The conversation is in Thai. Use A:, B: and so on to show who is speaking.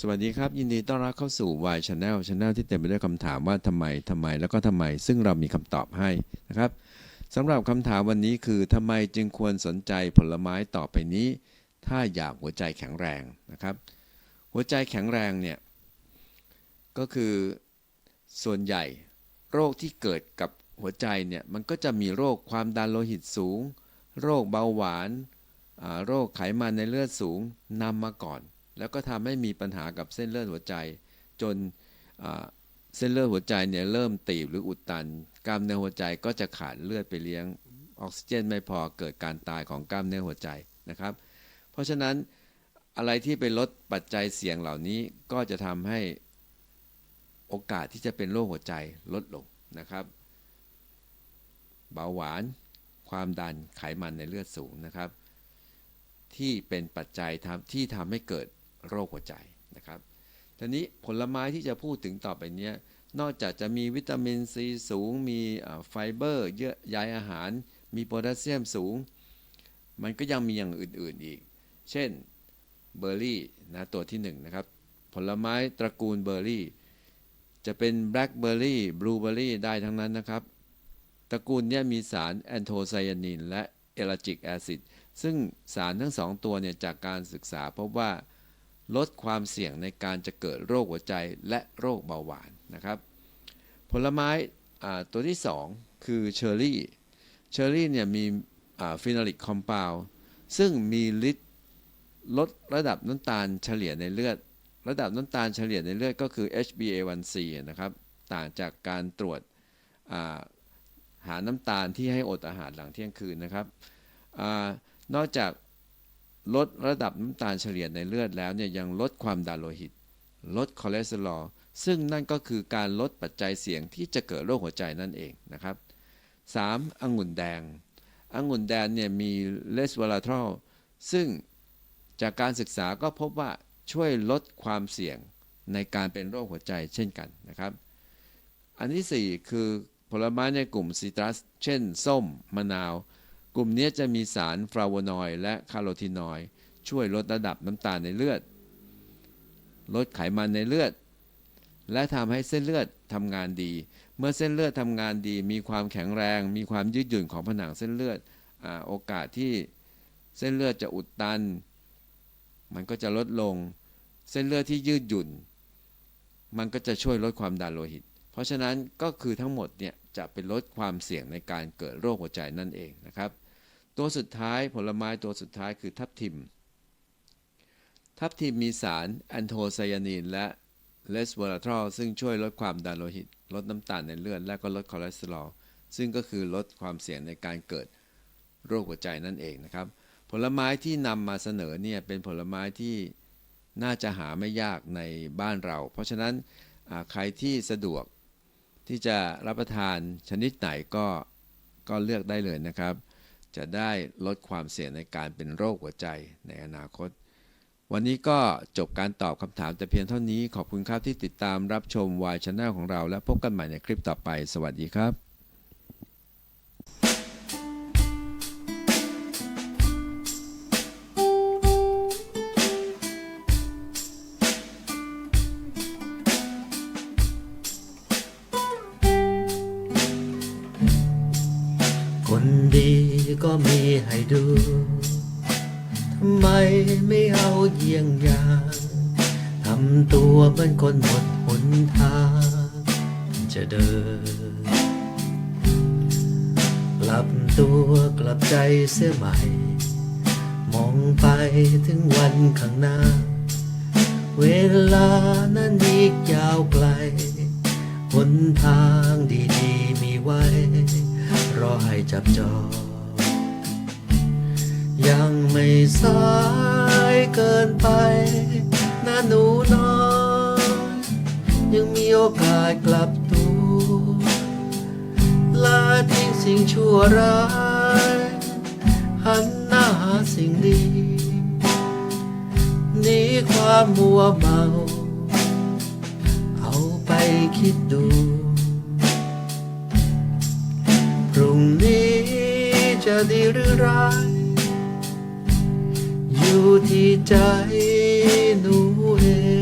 A: สวัสดีครับ ยินดีต้อนรับเข้าสู่ Y Channel Channel ที่เต็มไปด้วยคำถามว่าทำไมทำไมแล้วก็ทำไม ซึ่งเรามีคำตอบให้นะครับสำหรับคำถามวันนี้คือทำไมจึงควรสนใจผลไม้ต่อไปนี้ ถ้าอยากหัวใจแข็งแรงนะครับ หัวใจแข็งแรงเนี่ยก็คือส่วนใหญ่โรคที่เกิดกับหัวใจเนี่ยมันก็จะมีโรคความดันโลหิตสูง โรคเบาหวาน โรคไขมันในเลือดสูงนำมาก่อน แล้วก็ทำให้มีปัญหากับเส้นเลือดหัวใจ จนเส้นเลือดหัวใจเนี่ยเริ่มตีบหรืออุดตัน กล้ามเนื้อหัวใจก็จะขาดเลือดไปเลี้ยงออกซิเจนไม่พอเกิดการตายของกล้ามเนื้อหัวใจนะครับ เพราะฉะนั้นอะไรที่ไปลดปัจจัยเสี่ยงเหล่านี้ก็จะทำให้โอกาสที่จะเป็นโรคหัวใจลดลงนะครับ เบาหวาน ความดันไขมันในเลือดสูงนะครับ ที่เป็นปัจจัยทำที่ทำให้เกิด โรคหัวใจนะครับทีนี้ผลไม้ที่จะพูดถึงต่อไปนี้นอกจากจะมีวิตามินซีสูง มีไฟเบอร์เยอะใยอาหาร มีโพแทสเซียมสูง มันก็ยังมีอย่างอื่นๆอีก เช่นเบอร์รี่นะตัวที่1นงนะครับ ผลไม้ตระกูลเบอร์รี่ จะเป็นแบล็คเบอร์รี่บลูเบอร์รี่ได้ทั้งนั้นนะครับ ตระกูลนี้มีสารแอนโทไซยานินและเอลาจิกแอซิดซึ่งสารทั้งสองตัวเนี่ยจากการศึกษาพบว่า ลดความเสี่ยงในการจะเกิดโรคหัวใจและโรคเบาหวานนะครับ ผลไม้ตัวที่ 2 คือเชอร์รี่ เชอร์รี่เนี่ยมีฟินอลิกคอมเพลซึ่งมีฤทธิ์ลดระดับน้ำตาลเฉลี่ยในเลือด ระดับน้ำตาลเฉลี่ยในเลือดก็คือ HbA1c นะครับ ต่างจากการตรวจาหาน้ำตาลที่ให้อดอาหารหลังเที่ยงคืนนะครับอนอกจาก ลดระดับน้ำตาลเฉลี่ยในเลือดแล้วเนี่ยยังลดความดันโลหิต ลดคอเลสเตอรอลซึ่งนั่นก็คือการลดปัจจัยเสี่ยงที่จะเกิดโรคหัวใจนั่นเองนะครับ 3. องุ่นแดง องุ่นแดงเนี่ยมีเลสเวลาทรอลซึ่งจากการศึกษาก็พบว่าช่วยลดความเสี่ยงในการเป็นโรคหัวใจเช่นกันนะครับ อันที่ 4 คือผลไม้ในกลุ่มซิตรัส เช่น ส้ม มะนาว กลุ่มนี้จะมีสารฟลาวนอยด์และคาโรทีนอยด์ช่วยลดระดับน้ำตาลในเลือด ลดไขมันในเลือด และทำให้เส้นเลือดทำงานดี เมื่อเส้นเลือดทำงานดี มีความแข็งแรง มีความยืดหยุ่นของผนังเส้นเลือดอโอกาสที่เส้นเลือดจะอุดตัน มันก็จะลดลง เส้นเลือดที่ยืดหยุ่น มันก็จะช่วยลดความดันโลหิต เพราะฉะนั้นก็คือทั้งหมดเนี่ยจะเป็นลดความเสี่ยงในการเกิดโรคหัวใจนั่นเองนะครับ ตัวสุดท้ายผลไม้ตัวสุดท้ายคือทับทิม ทับทิมมีสารแอนโทไซยานินและเลสเวอราทรอลซึ่งช่วยลดความดันโลหิต ลดน้ำตาลในเลือด และก็ลดคอเลสเตอรอลซึ่งก็คือลดความเสี่ยงในการเกิดโรคหัวใจนั่นเองนะครับ ผลไม้ที่นำมาเสนอเนี่ยเป็นผลไม้ที่น่าจะหาไม่ยากในบ้านเรา เพราะฉะนั้นใครที่สะดวกที่จะรับประทานชนิดไหนก็ก็เลือกได้เลยนะครับ จะได้ลดความเสี่ยงในการเป็นโรคหัวใจในอนาคต วันนี้ก็จบการตอบคำถามแต่เพียงเท่านี้ ขอบคุณครับที่ติดตามรับชมวายชแนลของเรา และพบกันใหม่ในคลิปต่อไป สวัสดีครับ
B: ก็มีให้ดู ทำไมไม่เอาเยี่ยงอย่างทำตัวเหมือนคนหมดหนทางจะเดิน กลับตัวกลับใจเสียใหม่ มองไปถึงวันข้างหน้า เวลานั้นอีกยาวไกลหนทางดีๆมีไว้ รอให้จับจอง ยังไม่สายเกินไปนะหนูน้อยยังมีโอกาสกลับตัวละทิ้งสิ่งชั่วร้าย หันหน้าหาสิ่งดีหนีความมัวเมาเอาไปคิดดูพรุ่งนี้จะดีหรือร้าย ที่ใจหนูเอง